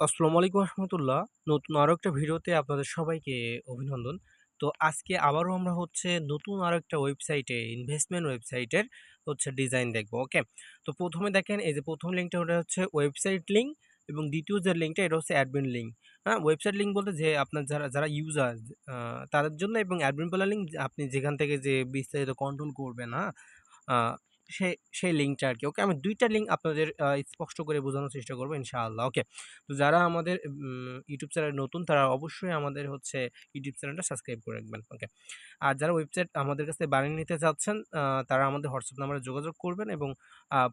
আসসালামু আলাইকুম রহমতুল্লাহ। নতুন আরও একটা ভিডিওতে আপনাদের সবাইকে অভিনন্দন। তো আজকে আবারও আমরা হচ্ছে নতুন আরও একটা ওয়েবসাইটে ইনভেস্টমেন্ট ওয়েবসাইটের হচ্ছে ডিজাইন দেখব ওকে তো প্রথমে দেখেন, এই যে প্রথম লিঙ্কটা ওটা হচ্ছে ওয়েবসাইট লিঙ্ক এবং দ্বিতীয় যে লিঙ্কটা এটা হচ্ছে অ্যাডমিন লিঙ্ক হ্যাঁ ওয়েবসাইট লিঙ্ক বলতে যে আপনার যারা যারা ইউজার তাদের জন্য এবং অ্যাডমিন প্লার লিঙ্ক আপনি যেখান থেকে যে বিস্তারিত কন্ট্রোল করবেন হ্যাঁ? সেই সেই লিঙ্কটা আর কি ওকে আমি দুইটা লিঙ্ক আপনাদের স্পষ্ট করে বোঝানোর চেষ্টা করব, ইনশাআল্লাহ ওকে তো যারা আমাদের ইউটিউব চ্যানেল নতুন, তারা অবশ্যই আমাদের হচ্ছে ইউটিউব চ্যানেলটা সাবস্ক্রাইব করে রাখবেন ওকে আর যারা ওয়েবসাইট আমাদের কাছে বানিয়ে নিতে চাচ্ছেন তারা আমাদের হোয়াটসঅ্যাপ নাম্বারে যোগাযোগ করবেন এবং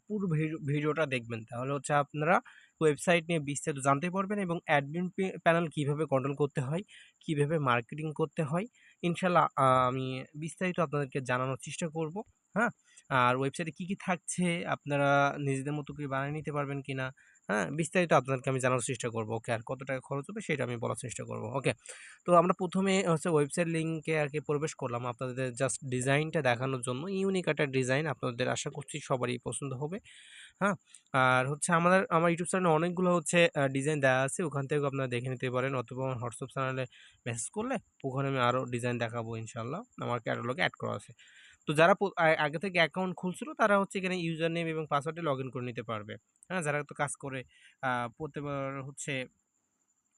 পুরো ভিডিওটা দেখবেন। তাহলে হচ্ছে আপনারা ওয়েবসাইট নিয়ে বিস্তারিত জানতে পারবেন এবং অ্যাডমিন প্যানেল কীভাবে কন্ট্রোল করতে হয়, কীভাবে মার্কেটিং করতে হয় ইনশাল্লাহ আমি বিস্তারিত আপনাদেরকে জানানোর চেষ্টা করব হ্যাঁ? আর ওয়েবসাইটে কী কী থাকছে, আপনারা নিজেদের মতো করে বানিয়ে নিতে পারবেন কি না হ্যাঁ? বিস্তারিত আপনাদেরকে আমি জানার চেষ্টা করব ওকে আর কত টাকা খরচ হবে সেটা আমি বলার চেষ্টা করব ওকে তো আমরা প্রথমে হচ্ছে ওয়েবসাইট লিঙ্কে আর কি প্রবেশ করলাম আপনাদের জাস্ট ডিজাইনটা দেখানোর জন্য। ইউনিক একটা ডিজাইন আপনাদের আশা করছি সবারই পছন্দ হবে হ্যাঁ? আর হচ্ছে আমাদের, আমার ইউটিউব চ্যানেলে অনেকগুলো হচ্ছে ডিজাইন দেওয়া আছে, ওখান থেকেও আপনারা দেখে নিতে পারেন। অথবা আমার হোয়াটসঅ্যাপ চ্যানেলে মেসেজ করলে ওখানে আমি আরও ডিজাইন দেখাবো ইনশাল্লাহ আমার ক্যাটালগে অ্যাড করা আছে। তো যারা আগে থেকে অ্যাকাউন্ট খুলছিল তারা হচ্ছে এখানে ইউজার নেম এবং পাসওয়ার্ডে লগ ইন করে নিতে পারবে। হ্যাঁ যারা তো কাজ করে প্রত্যেকবার হচ্ছে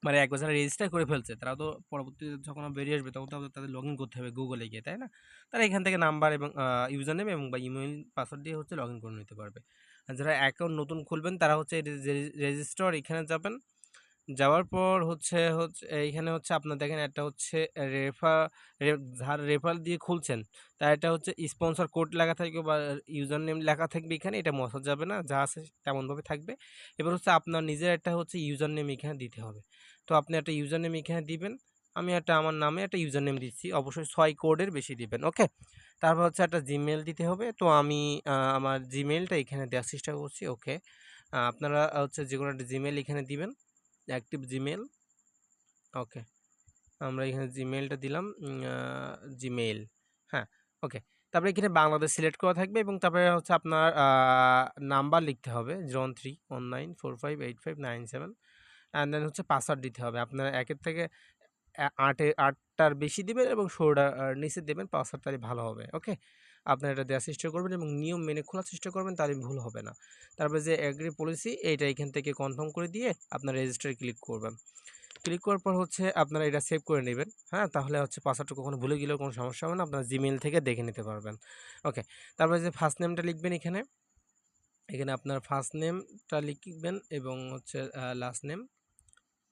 মানে একবার যারা রেজিস্টার করে ফেলছে, তারা তো পরবর্তীতে যখন বেরিয়ে আসবে তখন তো তাদের লগ ইন করতে হবে গুগলে গিয়ে, তাই না? তারা এখান থেকে নাম্বার এবং ইউজার নেম এবং বা ইমেল পাসওয়ার্ড দিয়ে হচ্ছে লগ ইন করে নিতে পারবে। যারা অ্যাকাউন্ট নতুন খুলবেন, তারা হচ্ছে রেজিস্টার এখানে যাবেন। যাওয়ার পর হচ্ছে হচ্ছে, এইখানে হচ্ছে আপনার দেখেন একটা হচ্ছে রেফার যার রেফার দিয়ে খুলছেন তা এটা হচ্ছে স্পন্সর কোড লেখা থাকবে বা ইউজার নেম লেখা থাকবে এখানে, এটা মশা যাবে না, যা আছে তেমনভাবে থাকবে। এবার হচ্ছে আপনার নিজের একটা হচ্ছে ইউজার নেম এখানে দিতে হবে। তো আপনি একটা ইউজার নেম এখানে দিবেন, আমি একটা, আমার নামে একটা ইউজার নেম দিচ্ছি, অবশ্যই ছয় কোডের বেশি দিবেন, ওকে? তারপর হচ্ছে একটা জিমেল দিতে হবে, তো আমি আমার জিমেলটা এখানে দেওয়ার চেষ্টা করছি, ওকে? আপনারা হচ্ছে যে কোনো একটা জিমেল এখানে দিবেন অ্যাক্টিভ জিমেল। ওকে, আমরা এখানে জিমেলটা দিলাম জিমেল হ্যাঁ ওকে, তারপরে এখানে বাংলাদেশ সিলেক্ট করা থাকবে এবং তারপরে হচ্ছে আপনার নাম্বার লিখতে হবে one three one nine four five eight five nine seven, and then হচ্ছে পাসওয়ার্ড দিতে হবে, আপনার একের থেকে আটে, আটটার বেশি দেবেন এবং ষোলোটার নিচে দেবেন পাসওয়ার্ড তাহলে ভালো হবে, ওকে? আপনারা এটা দেওয়ার চেষ্টা করবেন এবং নিয়ম মেনে খোলার চেষ্টা করবেন, তাহলে ভুল হবে না। তারপরে যে অ্যাগ্রি পলিসি এইটা এখান থেকে কনফার্ম করে দিয়ে আপনার রেজিস্টারে ক্লিক করবেন। ক্লিক করার পর হচ্ছে আপনারা এটা সেভ করে নেবেন হ্যাঁ? তাহলে হচ্ছে পাসওয়ার্ডটা কখনো ভুলে গেলেও কোনো সমস্যা হবে না, আপনার জিমেল থেকে দেখে নিতে পারবেন। ওকে তারপরে যে ফার্স্ট নেমটা লিখবেন এখানে। এখানে আপনার ফার্স্ট নেমটা লিখবেন এবং হচ্ছে last name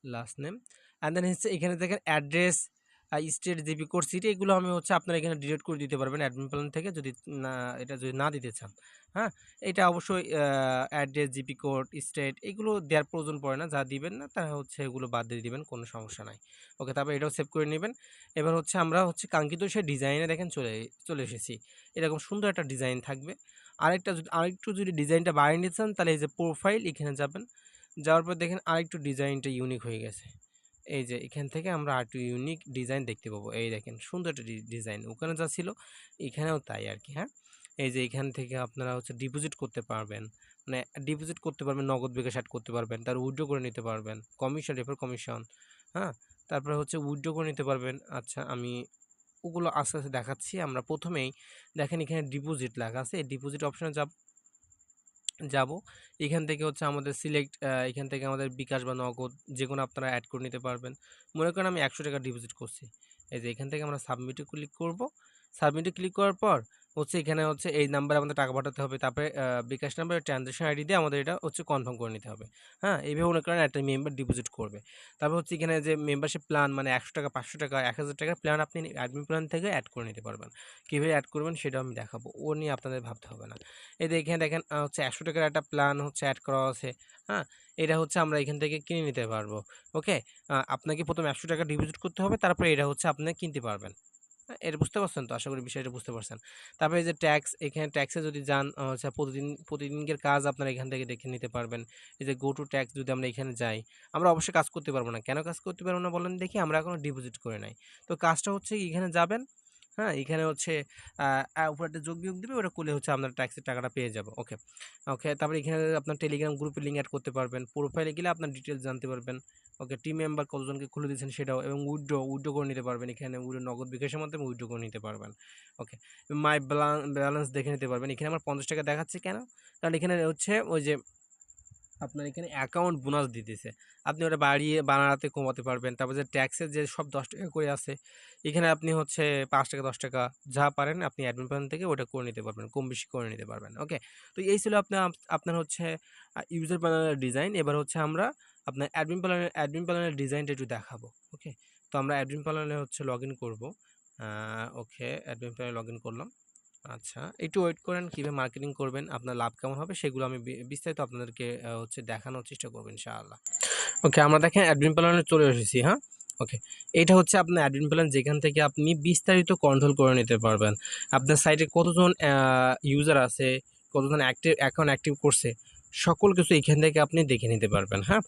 last name and then হচ্ছে এখানে দেখেন address state zip code city, এগুলো আমি হচ্ছে আপনারা এখানে ডিলিট করে দিতে পারবেন অ্যাডমিন প্ল্যান থেকে যদি না, এটা যদি না দিতে চান। হ্যাঁ? এটা অবশ্যই অ্যাড্রেস, জিপি কোড, স্টেট, এগুলো দেওয়ার প্রয়োজন পড়ে না, যা দিবেন না, তারা হচ্ছে এগুলো বাদ দিয়ে দিবেন, কোনো সমস্যা নাই। ওকে, তারপর এটাও সেভ করে নেবেন। এবার হচ্ছে আমরা হচ্ছে কাঙ্ক্ষিত সে ডিজাইনে দেখেন চলে চলে এসেছি। এরকম সুন্দর একটা ডিজাইন থাকবে। আরেকটা যদি, আরেকটু যদি ডিজাইনটা বাড়িয়ে নিতে চান, তাহলে এই যে প্রোফাইল এখানে যাবেন, যাওয়ার পর দেখেন আরেকটু ডিজাইনটা ইউনিক হয়ে গেছে। এই যে এখান থেকে আমরা আরেকটু ইউনিক ডিজাইন দেখতে পাবো। এই দেখেন, সুন্দর একটা ডিজাইন ওখানে যা ছিল, এখানেও তাই আর কি হ্যাঁ? এই যে এখান থেকে আপনারা হচ্ছে ডিপোজিট করতে পারবেন। মানে ডিপোজিট করতে পারবেন, নগদ বিকাশ অ্যাড করতে পারবেন, তার উইড্রো করে নিতে পারবেন কমিশন রেফার কমিশন হ্যাঁ? তারপরে হচ্ছে উইড্রো করে নিতে পারবেন। আচ্ছা আমি ওগুলো আস্তে আস্তে দেখাচ্ছি। আমরা প্রথমেই দেখেন এখানে ডিপোজিট লেখা আছে। এই ডিপোজিট অপশানে যাব যাব। এখান থেকে হচ্ছে আমাদের সিলেক্ট এখান থেকে আমাদের বিকাশ বা নগদ যে কোনো আপনারা অ্যাড করে নিতে পারবেন। মনে করেন আমি একশো টাকা ডিপোজিট করছি। এই যে এখান থেকে আমরা সাবমিটে ক্লিক করব। সাবমিটে ক্লিক করার পর হচ্ছে এখানে হচ্ছে এই নাম্বারে আমাদের টাকা পাঠাতে হবে। তারপরে বিকাশ নাম্বার ট্রানজ্যাকশন আইডি দিয়ে আমাদের এটা হচ্ছে কনফার্ম করে নিতে হবে। হ্যাঁ? এইভাবে মনে করেন একটা মেম্বার ডিপোজিট করবে। তারপর হচ্ছে এখানে যে মেম্বারশিপ প্ল্যান মানে একশো টাকা, পাঁচশো টাকা, এক হাজার টাকার প্ল্যান আপনি অ্যাডমিন প্ল্যান থেকে অ্যাড করে নিতে পারবেন। কীভাবে অ্যাড করবেন সেটা আমি দেখাবো। ও নিয়ে আপনাদের ভাবতে হবে না। এই এখানে দেখেন হচ্ছে একশো টাকার একটা প্ল্যান হচ্ছে অ্যাড করা আছে। হ্যাঁ? এটা হচ্ছে আমরা এখান থেকে কিনে নিতে পারব। ওকে আপনাকে প্রথম একশো টাকা ডিপোজিট করতে হবে। তারপরে এটা হচ্ছে আপনি কিনতে পারবেন। এটা বুঝতে পারছেন তো? আশা করি বিষয়টা বুঝতে পারছেন। তারপরে এই যে ট্যাক্স এখানে ট্যাক্সে যদি যান প্রতিদিন প্রতিদিনের কাজ আপনারা এখান থেকে দেখে নিতে পারবেন। এই যে গো টু ট্যাক্স যদি আমরা এখানে যাই, আমরা অবশ্যই কাজ করতে পারব না। কেন কাজ করতে পারব না বলেন দেখি? আমরা এখনও ডিপোজিট করে নাই। তো কাজটা হচ্ছে এখানে যাবেন হ্যাঁ? এখানে হচ্ছে উপরে যোগ বিয়োগ দিবে, ওটা করলে হচ্ছে আপনার ট্যাক্সের টাকাটা পেয়ে যাব। ওকে ওকে তারপরে এখানে আপনার টেলিগ্রাম গ্রুপে লিঙ্ক অ্যাড করতে পারবেন। প্রোফাইলে গেলে আপনার ডিটেলস জানতে পারবেন। ওকে টিম মেম্বার কতজনকে খুলে দিয়েছেন সেটাও এবং উইড্রো উইড্রো করে নিতে পারবেন এখানে। উইড্রো নগদ বিকাশের মাধ্যমে উইড্রো করে নিতে পারবেন। ওকে মাই ব্যালেন্স দেখে নিতে পারবেন। এখানে আমার পঞ্চাশ টাকা দেখাচ্ছে কেন? কারণ এখানে হচ্ছে ওই যে আপনার এখানে অ্যাকাউন্ট বোনাস দিতেছে। আপনি ওটা বাড়িয়ে বানাতে কমাতে পারবেন। তারপর যে ট্যাক্সের যে সব দশ টাকা করে আছে, এখানে আপনি হচ্ছে পাঁচ টাকা, দশ টাকা যা পারেন আপনি অ্যাডমিন প্ল্যান থেকে ওটা করে নিতে পারবেন, কম বেশি করে নিতে পারবেন ওকে তো এই ছিল আপনার আপনার হচ্ছে ইউজার প্যানেলের ডিজাইন এবার হচ্ছে আমরা আপনার অ্যাডমিন প্ল্যানের অ্যাডমিন প্ল্যানের ডিজাইনটা একটু দেখাবো ওকে তো আমরা অ্যাডমিন প্ল্যানে হচ্ছে লগ ইন করব ওকে অ্যাডমিন প্ল্যানে লগ ইন করলাম। আচ্ছা একটু ওয়েট করেন, কীভাবে মার্কেটিং করবেন, আপনার লাভ কেমন হবে, সেগুলো আমি বিস্তারিত আপনাদেরকে হচ্ছে দেখানোর চেষ্টা করবেন ইনশাআল্লাহ। ওকে, আমরা দেখেন অ্যাডমিন প্ল্যানে চলে এসেছি হ্যাঁ? ওকে, এটা হচ্ছে আপনার অ্যাডমিন প্ল্যান যেখান থেকে আপনি বিস্তারিত কন্ট্রোল করে নিতে পারবেন। আপনার সাইটে কতজন ইউজার আছে, কতজন অ্যাক্টিভ অ্যাকাউন্ট অ্যাক্টিভ করছে সকল কিছু এখান থেকে আপনি দেখে নিতে পারবেন হ্যাঁ?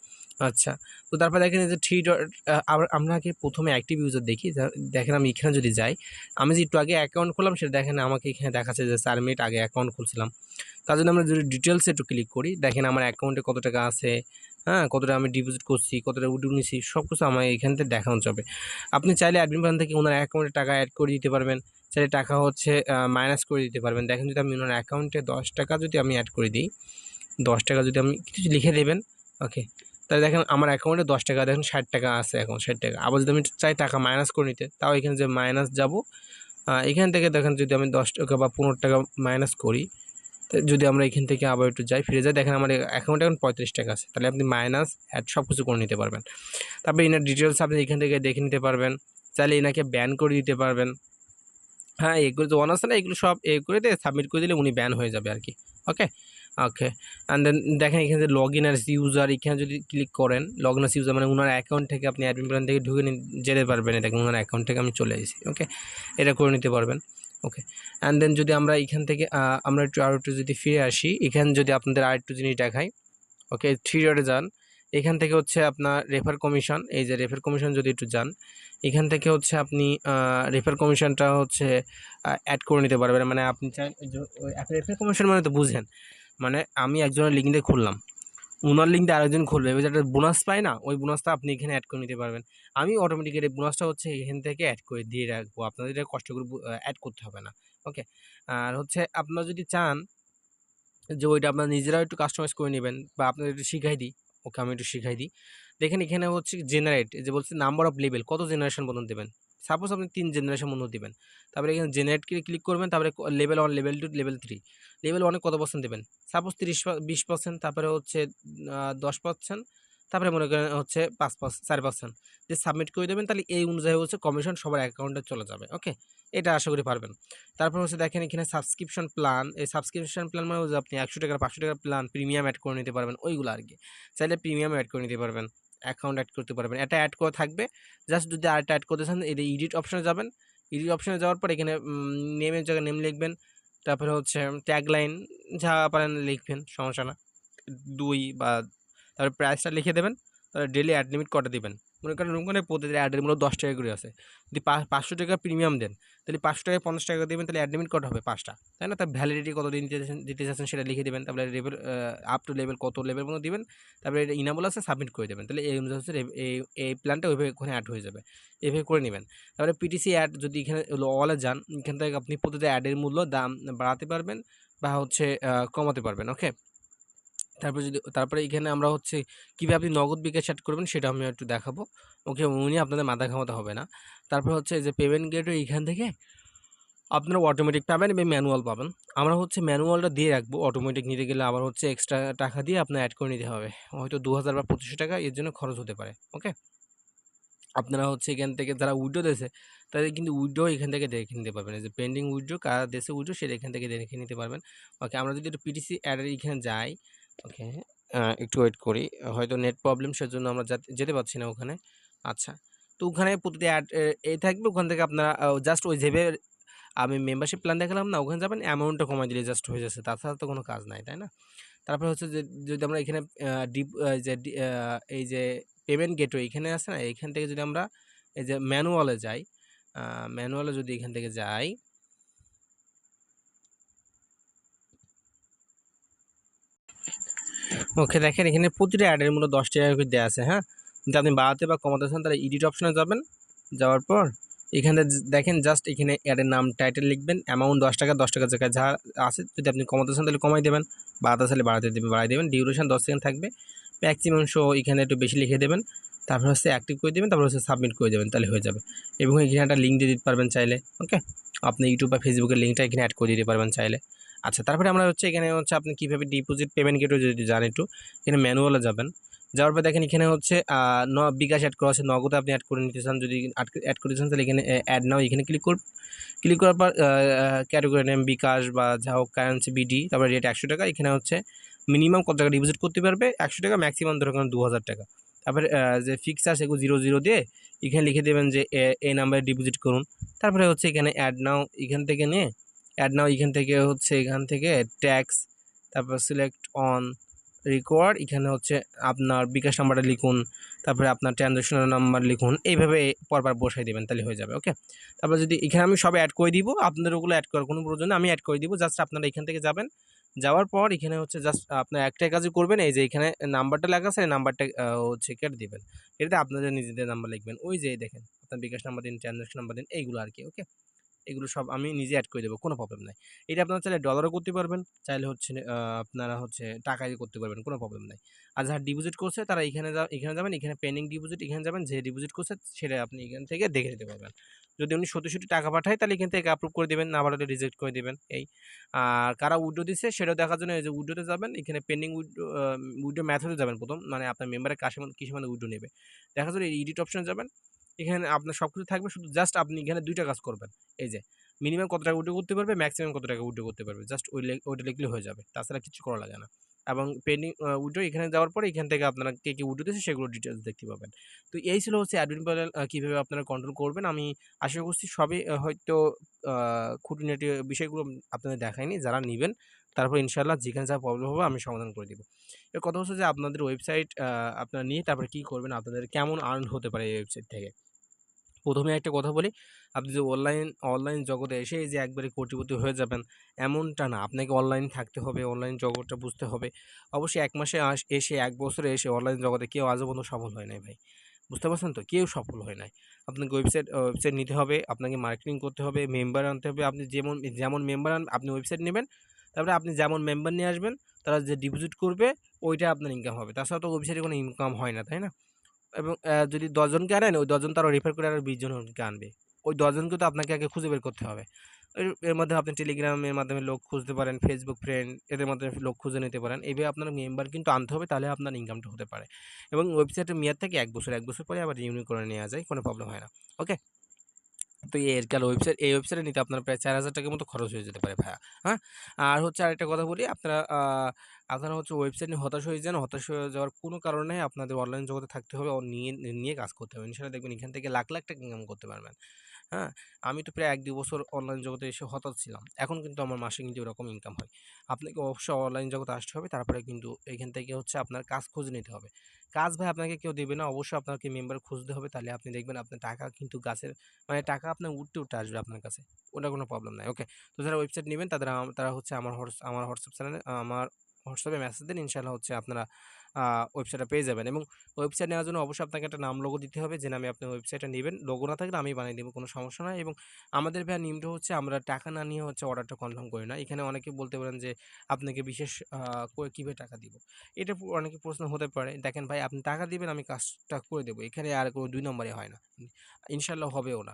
আচ্ছা তো তারপর দেখেন যে থ্রি ডট আমরা আগে প্রথমে অ্যাক্টিভ ইউজার দেখি দেখেন আমি এখানে যদি যাই, আমি যে একটু আগে অ্যাকাউন্ট খুললাম, সেটা দেখেন আমাকে এখানে দেখাচ্ছে যে চার মিনিট আগে অ্যাকাউন্ট খুলছিলাম। তার জন্য আমরা যদি ডিটেলসে একটু ক্লিক করি, দেখেন আমার অ্যাকাউন্টে কত টাকা আছে হ্যাঁ? কতটা আমি ডিপোজিট করছি, কতটা উঠে নিছি সব কিছু আমার এখান থেকে দেখানো যাবে। আপনি চাইলে অ্যাডমিন প্ল্যান থেকে ওনার অ্যাকাউন্টে টাকা অ্যাড করে দিতে পারবেন, চাইলে টাকা হচ্ছে মাইনাস করে দিতে পারবেন। দেখেন যদি আমি ওনার অ্যাকাউন্টে দশ টাকা যদি আমি অ্যাড করে দিই দশ টাকা যদি আমি কিছু লিখে দেবেন ওকে তাহলে দেখেন আমার অ্যাকাউন্টে দশ টাকা, দেখেন ষাট টাকা আছে এখন ষাট টাকা। আবার যদি আমি চাই টাকা মাইনাস করে নিতে, তাও এখানে যে মাইনাস যাব এখান থেকে দেখেন যদি আমি দশ টাকা বা পনেরো টাকা মাইনাস করি যদি আমরা এখান থেকে আবার একটু যাই, ফিরে যাই, দেখেন আমার অ্যাকাউন্টে এখন পঁয়ত্রিশ টাকা আছে। তাহলে আপনি মাইনাস অ্যাড সব কিছু করে নিতে পারবেন। তারপরে এনার ডিটেলস আপনি এখান থেকে দেখে নিতে পারবেন। চাইলে এনাকে ব্যান করে দিতে পারবেন। হ্যাঁ এগুলো তো অন আছে না, এগুলো সব এ করে দিয়ে সাবমিট করে দিলে উনি ব্যান হয়ে যাবে আর কি ওকে ওকে অ্যান্ড দেন দেখেন এখানে যে লগ ইন আর ইউজার এখানে যদি ক্লিক করেন লগ ইন ইউজার মানে ওনার অ্যাকাউন্ট থেকে আপনি অ্যাডমিন প্ল্যান থেকে ঢুকে যেতে পারবেন দেখেন ওনার অ্যাকাউন্ট থেকে আমি চলে এসেছি ওকে এটা করে নিতে পারবেন ওকে অ্যান্ড দেন যদি আমরা এখান থেকে আমরা একটু আরও একটু যদি ফিরে আসি, এখানে যদি আপনাদের আর একটু জিনিস দেখাই ওকে থ্রি ডটে যান, এখান থেকে হচ্ছে আপনার রেফার কমিশন এই যে রেফার কমিশন যদি একটু যান, এখান থেকে হচ্ছে আপনি রেফার কমিশনটা হচ্ছে অ্যাড করে নিতে পারবেন। মানে আপনি চান রেফার কমিশন মানে তো বুঝেন। মানে আমি একজনের লিঙ্ক দিয়ে খুললাম। ওনার লিঙ্ক দিয়ে আরেকজন খুলবে। এবার যেটা বোনাস পায় না, ওই বোনাসটা আপনি এখানে অ্যাড করে নিতে পারবেন। আমি অটোমেটিক্যালি বোনাসটা হচ্ছে এখান থেকে অ্যাড করে দিয়ে রাখব। আপনাদের এটা কষ্ট করে অ্যাড করতে হবে না। ওকে আর হচ্ছে আপনারা যদি চান যে ওইটা আপনার নিজেরাও একটু কাস্টমাইজ করে নেবেন বা আপনাদের একটু শিখাই দিই। ওকে আমি একটু শিখাই দিই। দেখেন এখানে হচ্ছে জেনারেট যে বলছে নাম্বার অফ লেভেল কত জেনারেশন পর্যন্ত দেবেন? সাপোজ আপনি তিন জেনারেশন মধ্যে দেবেন। তারপরে এখানে জেনারেটকে ক্লিক করবেন, তারপরে level one level two level three level ওয়ানে কত পার্সেন্ট দেবেন? সাপোজ তিরিশ বিশ পার্সেন্ট তারপরে হচ্ছে দশ পার্সেন্ট তারপরে মনে করেন হচ্ছে পাঁচ পার্সেন্ট চার পার্সেন্ট যে সাবমিট করে দেবেন, তাহলে এই অনুযায়ী হচ্ছে কমিশন সবার অ্যাকাউন্টে চলে যাবে ওকে এটা আশা করি পারবেন। তারপর হচ্ছে দেখেন এখানে সাবস্ক্রিপশন প্ল্যান এই সাবস্ক্রিপশন প্ল্যান মানে হচ্ছে আপনি একশো টাকার পাঁচশো টাকার প্ল্যান প্রিমিয়াম অ্যাড করে নিতে পারবেন, ওইগুলো আর কি চাইলে প্রিমিয়াম অ্যাড করে নিতে পারবেন। অ্যাকাউন্ট অ্যাড করতে পারবেন। এটা অ্যাড করা থাকবে। জাস্ট যদি আরেকটা অ্যাড করতে চান এই এডিট অপশানে যাবেন। এডিট অপশানে যাওয়ার পর এখানে নেমের জায়গায় নেম লিখবেন। তারপরে হচ্ছে ট্যাগলাইন যা পারেন লিখবেন, সমস্যা না। দুই বা, তারপর প্রাইসটা লিখে দেবেন। তাহলে ডেলি অ্যাড লিমিট কটা দেবেন? মনে করেন প্রতিদিন অ্যাডের মূল্য দশ টাকা করে আছে। যদি পাঁচশো টাকা প্রিমিয়াম দেন, তাহলে পাঁচশো টাকায় পঞ্চাশ টাকা দেবেন, তাহলে অ্যাড লিমিট কটা হবে? পাঁচটা। তাই না? তার ভ্যালিডিটি কত দিন দিতে চাচ্ছেন সেটা লিখে দেবেন, তারপরে লেভেল আপ টু লেভেল কত লেভেল মতো দেবেন, তারপরে এটা ইনাবল আছে সাবমিট করে দেবেন। তাহলে এই অনুযায়ী হচ্ছে এই এই প্ল্যানটা ওইভাবে ওখানে অ্যাড হয়ে যাবে। এভাবে করে নেবেন। তারপরে পিটিসি অ্যাড যদি এখানে অলে যান, এখান থেকে আপনি প্রতিটা অ্যাডের মূল্য, দাম বাড়াতে পারবেন বা হচ্ছে কমাতে পারবেন ওকে তারপরে যদি, তারপরে এখানে আমরা হচ্ছে কীভাবে আপনি নগদ বিকাশ অ্যাড করবেন সেটা আমি একটু দেখাবো। ওকে, উনি আপনাদের মাথা ঘামাতে হবে না। তারপর হচ্ছে যে পেমেন্ট গেটওয়ে এইখান থেকে আপনারা অটোমেটিক পাবেন এবং ম্যানুয়াল পাবেন। আমরা হচ্ছে ম্যানুয়ালটা দিয়ে রাখব। অটোমেটিক নিতে গেলে আবার হচ্ছে এক্সট্রা টাকা দিয়ে আপনার অ্যাড করে নিতে হবে। হয়তো দু হাজার বা পঁচিশশো টাকা এর জন্য খরচ হতে পারে। ওকে? আপনারা হচ্ছে এখান থেকে যারা উইড্রো দেশে তাদের কিন্তু উইড্রো এখান থেকে দেখে নিতে পারবেন। যে পেন্ডিং উইড্রো কার দেশে উইড্রো সেটা এখান থেকে দেখে নিতে পারবেন। ওকে, আমরা যদি একটু পিটিসি অ্যাডের এখানে যাই ওকে একটু ওয়েট করি। হয়তো নেট প্রবলেম সেজন্য আমরা যেতে পারছি না ওখানে। আচ্ছা তো ওখানে প্রতিটি অ্যাড, এ থাকবে ওখান থেকে আপনারা জাস্ট ওই যেভাবে আমি মেম্বারশিপ প্ল্যান দেখালাম না, ওখানে যাবেন অ্যামাউন্টটা কমাই দিলে জাস্ট হয়ে যাচ্ছে। তাছাড়া তো কোনো কাজ নাই, তাই না? তারপরে হচ্ছে যে, যদি আমরা এখানে ডিপ যে এই যে পেমেন্ট গেটওয়ে এখানে আছে না, এখান থেকে যদি আমরা এই যে ম্যানুয়ালে যাই ম্যানুয়ালে যদি এখান থেকে যাই ওকে, দেখেন এখানে প্রতিটা অ্যাডের মূল্য দশ টাকা করে দেওয়া আছে হ্যাঁ? যদি আপনি বাড়াতে বা কমাতে চান, তাহলে এডিট অপশনে যাবেন। যাওয়ার পর এখানে দেখেন জাস্ট এখানে অ্যাডের নাম টাইটেল লিখবেন অ্যামাউন্ট দশ টাকা দশ টাকা জায়গায় যা আছে, যদি আপনি কমাতে চান, তাহলে কমাই দেবেন। বাড়াতে চাইলে বাড়াতে দেবেন, বাড়াই দেবেন। ডিউরেশন দশ সেকেন্ড থাকবে। ম্যাক্সিমাম শো এখানে একটু বেশি লিখে দেবেন। তারপর হচ্ছে অ্যাক্টিভ করে দেবেন, তারপর হচ্ছে সাবমিট করে দেবেন, তাহলে হয়ে যাবে। এবং এখানে একটা লিঙ্ক দিয়ে দিতে পারবেন চাইলে ওকে আপনি ইউটিউব বা ফেসবুকের লিঙ্কটা এখানে অ্যাড করে দিতে পারবেন চাইলে। আচ্ছা তারপরে আমরা হচ্ছে এখানে হচ্ছে আপনি কীভাবে ডিপোজিট পেমেন্ট গেটও যদি জান একটু, এখানে ম্যানুয়ালে যাবেন। যাওয়ার পর দেখেন এখানে হচ্ছে ন, বিকাশ অ্যাড করা আছে, নগদ আপনি অ্যাড করে নিতে চান, যদি অ্যাড করে চান তাহলে এখানে অ্যাড নাও এখানে ক্লিক করুন। ক্লিক করার পর ক্যাটাগরি নেম বিকাশ বা যা হোক কারেন্সি বিডি তারপরে রেট একশো টাকা, এখানে হচ্ছে মিনিমাম কত টাকা ডিপোজিট করতে পারবে? একশো টাকা ম্যাক্সিমাম ধরো দু হাজার টাকা। তারপরে যে ফিক্স আছে এগুলো জিরো জিরো দিয়ে এখানে লিখে দেবেন যে এই নাম্বারে ডিপোজিট করুন। তারপরে হচ্ছে এখানে অ্যাড নাও এখান থেকে নিয়ে অ্যাড নাও এখান থেকে হচ্ছে এখান থেকে ট্যাক্স তারপর সিলেক্ট অন রিকোয়ার্ড এখানে হচ্ছে আপনার বিকাশ নাম্বারটা লিখুন, তারপরে আপনার ট্রানজ্যাকশনের নাম্বার লিখুন, এইভাবে পরপর বসাই দেবেন, তাহলে হয়ে যাবে ওকে তারপর যদি এখানে আমি সব অ্যাড করে দিব, আপনাদের ওগুলো অ্যাড করার কোনো প্রয়োজন আমি অ্যাড করে দিব জাস্ট আপনারা এখান থেকে যাবেন, যাওয়ার পর এখানে হচ্ছে জাস্ট আপনার একটাই কাজই করবেন, এই যে এখানে নাম্বারটা লেখা আছে নাম্বারটা হচ্ছে কেটে দেবেন এটাতে আপনাদের নিজেদের নাম্বার লিখবেন, ওই যে দেখেন, আপনার বিকাশ নাম্বার দিন ট্রানজ্যাকশন নাম্বার দিন, এইগুলো আর কি ওকে এগুলো সব আমি নিজে অ্যাড করে দেবো, কোনো প্রবলেম নাই। এটা আপনারা চাইলে ডলারও করতে পারবেন, চাইলে হচ্ছে আপনারা হচ্ছে টাকায় করতে পারবেন, কোনো প্রবলেম নাই। আর যারা ডিপোজিট করছে, তারা এখানে এখানে যাবেন, এখানে পেন্ডিং ডিপোজিট এখানে যাবেন, যে ডিপোজিট করছে, সেটা আপনি এখান থেকে দেখে নিতে পারবেন। যদি উনি সত্যি সত্যি টাকা পাঠায়, তাহলে এখান থেকে অ্যাপ্রুভ করে দেবেন, না পাঠালে রিজেক্ট করে দেবেন, এই। আর কারা উইড্রো দিচ্ছে সেটাও দেখার জন্য এই যে উইড্রোতে যাবেন, এখানে পেন্ডিং উইড্রো উইড্রো ম্যাথডে যাবেন প্রথম মানে আপনার মেম্বারের কাছে কিসে মানে উইড্রো নেবে। দেখা যাবে এই এডিট অপশনে যাবেন। এখানে আপনার সব কিছু থাকবে, শুধু জাস্ট আপনি এখানে দুইটা কাজ করবেন। এই যে মিনিমাম কত টাকা উইড্রো করতে পারবে ম্যাক্সিমাম কত টাকা উইড্রো করতে পারবে। জাস্ট ওই ওইটা লিখলে হয়ে যাবে, তাছাড়া কিছু করা লাগে না। এবং পেন্ডিং উইড্রো এখানে যাওয়ার পরে এখান থেকে আপনারা কে কে উইড্রো দিয়েছে সেগুলো ডিটেলস দেখতে পাবেন। তো এই ছিল হচ্ছে অ্যাডমিন প্যানেল কীভাবে আপনারা কন্ট্রোল করবেন। আমি আশা করছি সবই হয়তো খুঁটিনাটি বিষয়গুলো আপনাদের দেখায়নি যারা নেবেন, তারপর ইনশাল্লাহ যেখানে যা প্রবলেম হবে আমি সমাধান করে দেবো। এর কথা হচ্ছে যে আপনাদের ওয়েবসাইট আপনারা নিয়ে তারপরে কী করবেন, আপনাদের কেমন আর্ন হতে পারে এই ওয়েবসাইট থেকে? প্রথমে একটা কথা বলি, আপনি যে অনলাইন অনলাইন জগতে এসে যে একবারে কোটিপতি হয়ে যাবেন, এমনটা না। আপনাকে অনলাইন থাকতে হবে, অনলাইন জগৎটা বুঝতে হবে। অবশ্যই এক মাসে এসে, এক বছরে এসে অনলাইন জগতে কেউ আজও পর্যন্ত সফল হয় নাই ভাই। বুঝতে পারছেন তো? কেউ সফল হয় নাই। আপনাকে ওয়েবসাইট ওয়েবসাইট নিতে হবে, আপনাকে মার্কেটিং করতে হবে মেম্বার আনতে হবে, আপনি যেমন যেমন মেম্বার আন, আপনি ওয়েবসাইট নেবেন, তারপরে আপনি যেমন মেম্বার নিয়ে আসবেন, তারা যে ডিপোজিট করবে, ওইটা আপনার ইনকাম হবে। তাছাড়া তো ওয়েবসাইটে কোনো ইনকাম হয় না, তাই না? এবং যদি দশজনকে আনেন, ওই দশজন তারা রেফার করে আরও বিশজনকে আনবে। ওই দশজনকে তো আপনাকে আগে খুঁজে বের করতে হবে। এর মধ্যে আপনি টেলিগ্রামের মাধ্যমে লোক খুঁজতে পারেন ফেসবুক ফ্রেন্ড এদের মাধ্যমে লোক খুঁজে নিতে পারেন। এইভাবে আপনার মেম্বার কিন্তু আনতে হবে, তাহলে আপনার ইনকামটা হতে পারে। এবং ওয়েবসাইটের মেয়াদ থেকে এক বছর এক বছর পরে আবার রিনিউ করে নেওয়া যায়, কোনো প্রবলেম হয় না। ওকে তো এর কাল ওয়েবসাইট এই ওয়েবসাইটে নিতে আপনার প্রায় চার হাজার টাকার মতো খরচ হয়ে যেতে পারে ভাইয়া হ্যাঁ? আর হচ্ছে আরেকটা কথা বলি, আপনারা আপনারা হচ্ছে ওয়েবসাইট নিয়ে হতাশ হয়ে যান, হতাশ হয়ে যাওয়ার কোনো কারণে আপনাদের অনলাইন জগতে থাকতে হবে নিয়ে নিয়ে কাজ করতে হবে। ইনশাল্লাহ দেখবেন এখান থেকে লাখ লাখ টাকা ইনকাম করতে পারবেন। হ্যাঁ? আমি তো প্রায় এক দু বছর অনলাইন জগতে এসে হতাশ ছিলাম। এখন কিন্তু আমার মাসে কিন্তু এরকম ইনকাম হয়। আপনাকে অবশ্যই অনলাইন জগতে আসতে হবে, তারপরে কিন্তু এখান থেকে হচ্ছে আপনার কাজ খুঁজে নিতে হবে। কাজ ভাই আপনাকে কেউ দেবে না, অবশ্যই আপনাকে মেম্বার খুঁজতে হবে, তাহলে আপনি দেখবেন আপনার টাকা কিন্তু গাছের মানে টাকা আপনার উঠতে উঠতে আসবে আপনার কাছে। ওটা কোনো প্রবলেম নাই ওকে তো যারা ওয়েবসাইট নেবেন, তাদের তারা হচ্ছে আমার হোয়াটস, আমার হোয়াটসঅ্যাপ চ্যানেলে আমার হোয়াটসঅ্যাপে মেসেজ দিন ইনশাল্লাহ হচ্ছে আপনারা ওয়েবসাইটটা পেয়ে যাবেন এবং ওয়েবসাইট নেওয়ার জন্য অবশ্যই আপনাকে একটা নাম লোগো দিতে হবে যে নামে আপনি ওয়েবসাইটটা নেবেন। লোগো না থাকলে আমি বানিয়ে দেবো, কোনো সমস্যা নয় এবং আমাদের ভাইয়া নিয়মটা হচ্ছে আমরা টাকা না নিয়ে হচ্ছে অর্ডারটা কনফার্ম করি না। এখানে অনেকে বলতে পারেন যে আপনাকে বিশেষ কীভাবে টাকা দিব? এটা অনেকে প্রশ্ন হতে পারে, দেখেন ভাই আপনি টাকা দিবেন, আমি কাজটা করে দেবো। এখানে আর কোনো দুই নম্বরে হয় না। ইনশাল্লাহ হবেও না।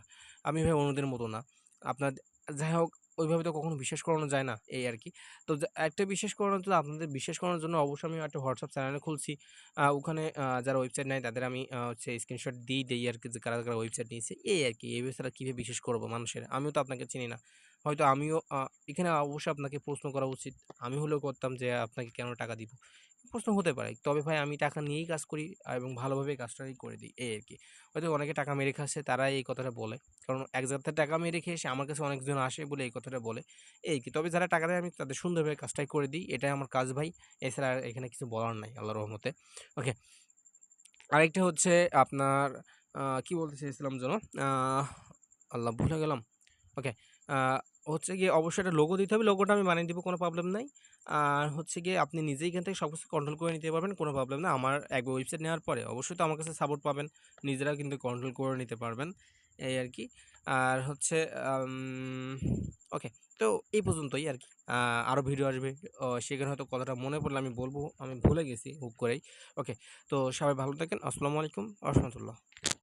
আমি ভাই অন্যদের মতো না। আপনার যাই হোক, ওইভাবে তো কখনো বিশ্বাস করানো যায় না, এই আর কি তো একটা বিশ্বাস করানোর জন্য, আপনাদের বিশ্বাস করানোর জন্য অবশ্যই আমি একটা হোয়াটসঅ্যাপ চ্যানেল খুলছি। ওখানে যারা ওয়েবসাইট নেয়, তাদের আমি হচ্ছে স্ক্রিনশট দিই দিই আর কি যে কারা কারা ওয়েবসাইট নিয়েছে, এই আর কি এই বিষয়টা কীভাবে বিশ্বাস করব মানুষের? আমিও তো আপনাকে চিনি না। হয়তো আমিও এখানে অবশ্যই আপনাকে প্রশ্ন করা উচিত। আমি হলেও করতাম যে আপনাকে কেন টাকা দিব? প্রশ্ন হতে পারে। তবে ভাই আমি টাকা নিয়েই কাজ করি এবং ভালোভাবে কাজটাই করে দিই, এই আর কি হয়তো অনেকে টাকা মেরে খাচ্ছে তারা এই কথাটা বলে। কারণ এক জায়গাতে টাকা মেরে খেয়ে এসে আমার কাছে অনেকজন আসে বলে এই কথাটা বলে, এই কি তবে যারা টাকা দেয় আমি তাদের সুন্দরভাবে কাজটাই করে দিই, এটাই আমার কাজ ভাই। এছাড়া এখানে কিছু বলার নাই আল্লাহ রহমতে। ওকে, আরেকটা হচ্ছে আপনার কি বলতে চেয়েছিলাম যেন? আল্লাহ ভুলে গেলাম। ওকে হচ্ছে গিয়ে অবশ্যই একটা লোগো দিতে হবে। লোগোটা আমি বানিয়ে দিব, কোনো প্রবলেম নাই। আর হচ্ছে গিয়ে আপনি নিজেই এখান থেকে সব কিছু কন্ট্রোল করে নিতে পারবেন, কোনো প্রবলেম না। আমার এক ওয়েবসাইট নেওয়ার পরে অবশ্যই তো আমার কাছে সাপোর্ট পাবেন নিজেরা কিন্তু কন্ট্রোল করে নিতে পারবেন, এই আর কি। আর হচ্ছে ওকে তো এই পর্যন্তই আর কি। আরও ভিডিও আসবে সেখানে হয়তো কথাটা মনে পড়লে আমি বলব, আমি ভুলে গেছি হুক করেই। ওকে তো সবাই ভালো থাকেন, আসসালামু আলাইকুম রহমতুল্লাহ